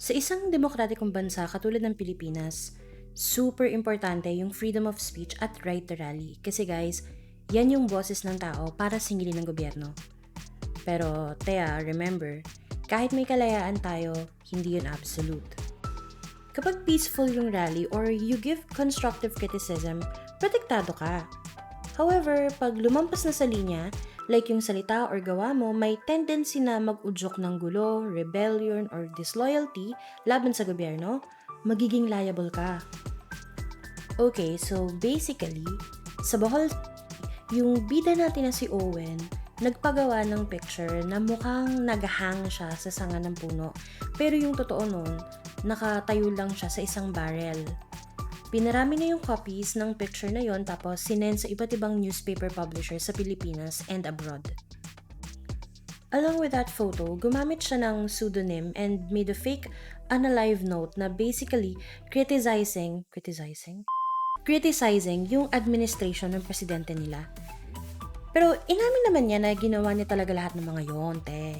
Sa isang demokratikong bansa katulad ng Pilipinas, super importante yung freedom of speech at right to rally. Kasi guys, yan yung boses ng tao para singilin ng gobyerno. Pero, Thea, remember, kahit may kalayaan tayo, hindi yun absolute. Kapag peaceful yung rally or you give constructive criticism, protektado ka. However, pag lumampas na sa linya, like yung salita or gawa mo, may tendency na mag-udyok ng gulo, rebellion, or disloyalty laban sa gobyerno, magiging liable ka. Okay, so basically, sa Bohol, yung bida natin na si Owen, nagpagawa ng picture na mukhang naghang siya sa sanga ng puno. Pero yung totoo nun, nakatayo lang siya sa isang barrel. Pinarami na yung copies ng picture na yon tapos sinend sa iba't ibang newspaper publisher sa Pilipinas and abroad. Along with that photo, gumamit siya ng pseudonym and made a fake unalive note na basically criticizing, criticizing? Criticizing yung administration ng presidente nila. Pero inamin naman niya na ginawa niya talaga lahat ng mga yon, te.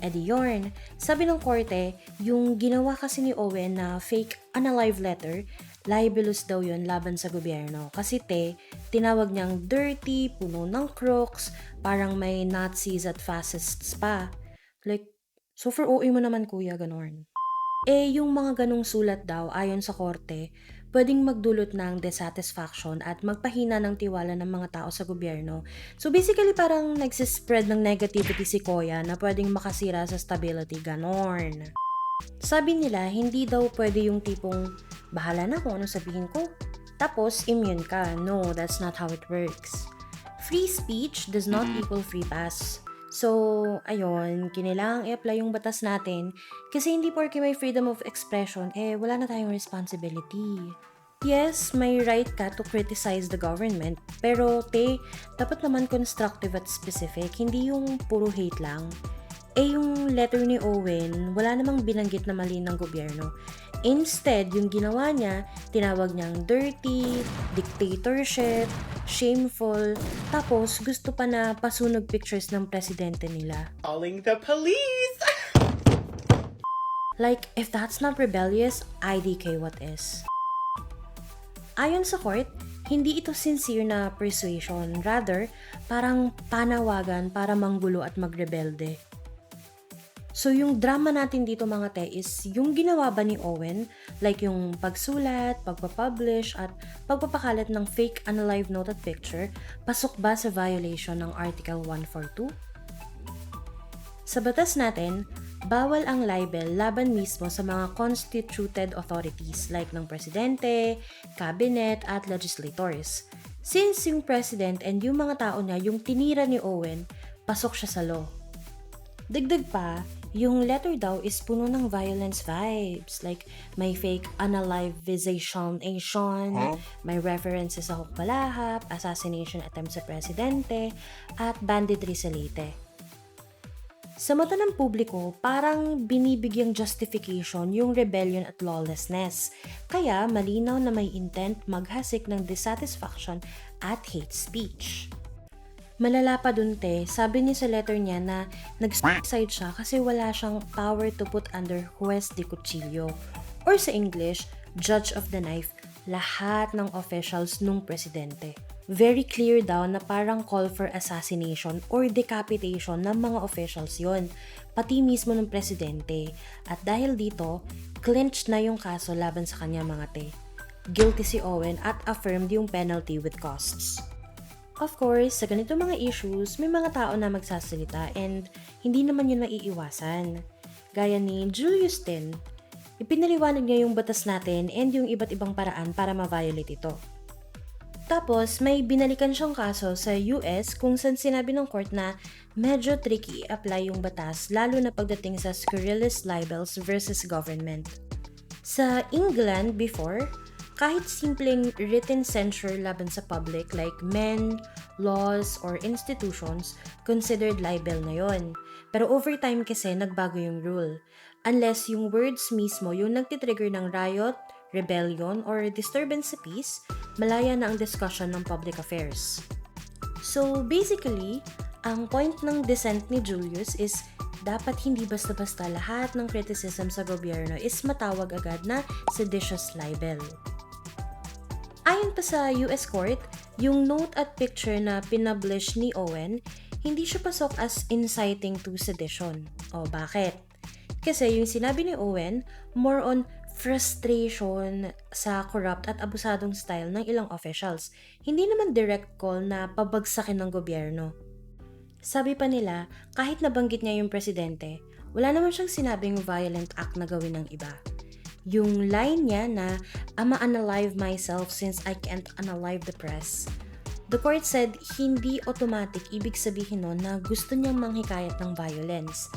E di yorn, sabi ng korte, yung ginawa kasi ni Owen na fake unalive letter, libelous daw yon laban sa gobyerno. Kasi te, tinawag niyang dirty, puno ng crooks, parang may Nazis at fascists pa. Like, super OA mo naman kuya, ganorn. Eh, yung mga ganong sulat daw, ayon sa korte, pwedeng magdulot ng dissatisfaction at magpahina ng tiwala ng mga tao sa gobyerno. So basically parang nagsispread ng negativity si Koya na pwedeng makasira sa stability, ganorn. Sabi nila, hindi daw pwede yung tipong bahala na kung anong sabihin ko. Tapos, immune ka. No, that's not how it works. Free speech does not equal free pass. So, ayun, kinailangang i-apply yung batas natin kasi hindi porke may freedom of expression, eh wala na tayong responsibility. Yes, may right ka to criticize the government, pero te, dapat naman constructive at specific, hindi yung puro hate lang. Eh yung letter ni Owen, wala namang binanggit na mali ng gobyerno. Instead, yung ginawa niya, tinawag niyang dirty, dictatorship, shameful, tapos gusto pa na pasunog pictures ng presidente nila. Calling the police! Like, if that's not rebellious, IDK what is? Ayon sa court, hindi ito sincere na persuasion. Rather, parang panawagan para manggulo at magrebelde. So, yung drama natin dito mga te is yung ginawa ba ni Owen, like yung pagsulat, pagpapublish, at pagpapakalat ng fake unalive note at picture, pasok ba sa violation ng Article 142? Sa batas natin, bawal ang libel laban mismo sa mga constituted authorities like ng presidente, cabinet, at legislators. Since yung president and yung mga tao niya yung tinira ni Owen, pasok siya sa law. Dagdag pa, yung letter daw is puno ng violence vibes. Like, may fake unalivization, huh? may references sa hukbalahap, assassination attempt sa presidente, at banditry sa Leyte. Sa mata ng publiko, parang binibigyang justification yung rebellion at lawlessness. Kaya malinaw na may intent maghasik ng dissatisfaction at hate speech. Malala pa dun te, sabi niya sa letter niya na nag-suicide siya kasi wala siyang power to put under juez de cuchillo. Or sa English, judge of the knife, lahat ng officials nung presidente. Very clear daw na parang call for assassination or decapitation ng mga officials yon pati mismo ng presidente. At dahil dito, clinched na yung kaso laban sa kanya mga te. Guilty si Owen at affirmed yung penalty with costs. Of course, sa ganito mga issues, may mga tao na magsasalita and hindi naman yun maiiwasan. Gaya ni Julius Tin, ipinaliwanag niya yung batas natin and yung iba't ibang paraan para ma-violate ito. Tapos, may binalikan siyang kaso sa US kung saan sinabi ng court na medyo tricky i-apply yung batas lalo na pagdating sa scurrilous libels versus government. Sa England before, kahit simpleng written censure laban sa public like men, laws, or institutions, considered libel na yon. Pero over time kasi nagbago yung rule. Unless yung words mismo yung nagtitrigger ng riot, rebellion, or disturbance sa peace, malaya na ang discussion ng public affairs. So basically, ang point ng dissent ni Julius is dapat hindi basta-basta lahat ng criticism sa gobyerno is matawag agad na seditious libel. Ayon pa sa US Court, yung note at picture na pinublish ni Owen, hindi siya pasok as inciting to sedition. O bakit? Kasi yung sinabi ni Owen, more on frustration sa corrupt at abusadong style ng ilang officials. Hindi naman direct call na pabagsakin ng gobyerno. Sabi pa nila, kahit nabanggit niya yung presidente, wala naman siyang sinabing violent act na gawin ng iba. Yung line niya na, I'ma unalive myself since I can't unalive the press. The court said, hindi automatic ibig sabihin nun na gusto niyang manghikayat ng violence.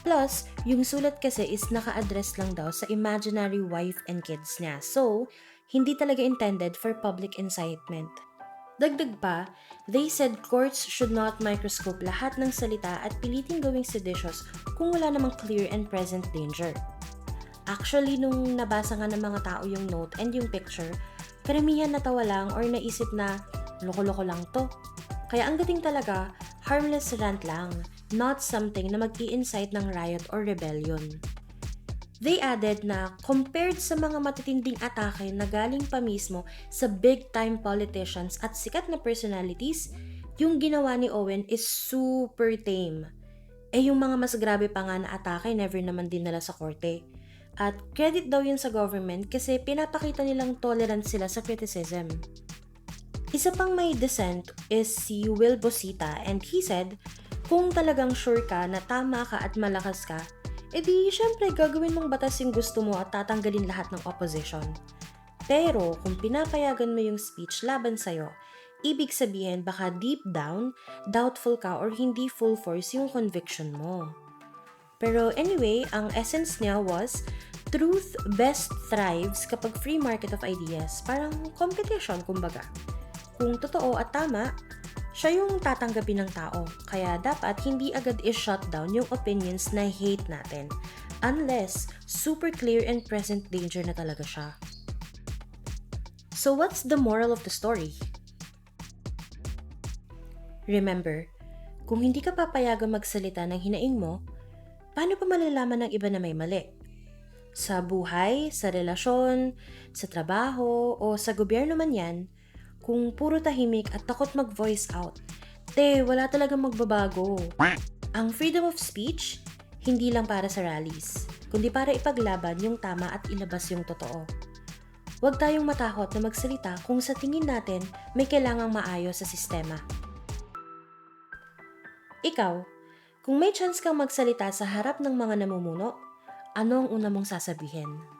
Plus, yung sulat kasi is naka-address lang daw sa imaginary wife and kids niya. So, hindi talaga intended for public incitement. Dagdag pa, they said courts should not microscope lahat ng salita at piliting gawing seditious kung wala namang clear and present danger. Actually, nung nabasa nga ng mga tao yung note and yung picture, karamihan natawa lang or naisip na loko-loko lang to. Kaya ang dating talaga, harmless rant lang, not something na mag incite ng riot or rebellion. They added na compared sa mga matitinding atake na galing pa mismo sa big-time politicians at sikat na personalities, yung ginawa ni Owen is super tame. Eh yung mga mas grabe pa nga na atake never naman dinala sa korte. At credit daw yun sa government kasi pinapakita nilang tolerant sila sa criticism. Isa pang may dissent is si Will Bosita and he said, kung talagang sure ka na tama ka at malakas ka, edi syempre gagawin mong batas yung gusto mo at tatanggalin lahat ng opposition. Pero kung pinapayagan mo yung speech laban sa'yo, ibig sabihin baka deep down, doubtful ka or hindi full force yung conviction mo. Pero anyway, ang essence niya was, truth best thrives kapag free market of ideas. Parang competition, kumbaga. Kung totoo at tama, siya yung tatanggapin ng tao. Kaya dapat hindi agad i-shut down yung opinions na hate natin. Unless super clear and present danger na talaga siya. So what's the moral of the story? Remember, kung hindi ka papayagang magsalita ng hinaing mo, paano pa malalaman ng iba na may mali? Sa buhay, sa relasyon, sa trabaho, o sa gobyerno man yan, kung puro tahimik at takot mag-voice out, te, wala talagang magbabago. Ang freedom of speech, hindi lang para sa rallies, kundi para ipaglaban yung tama at ilabas yung totoo. Huwag tayong matakot na magsalita kung sa tingin natin may kailangang maayos sa sistema. Ikaw, kung may chance kang magsalita sa harap ng mga namumuno, ano ang una mong sasabihin?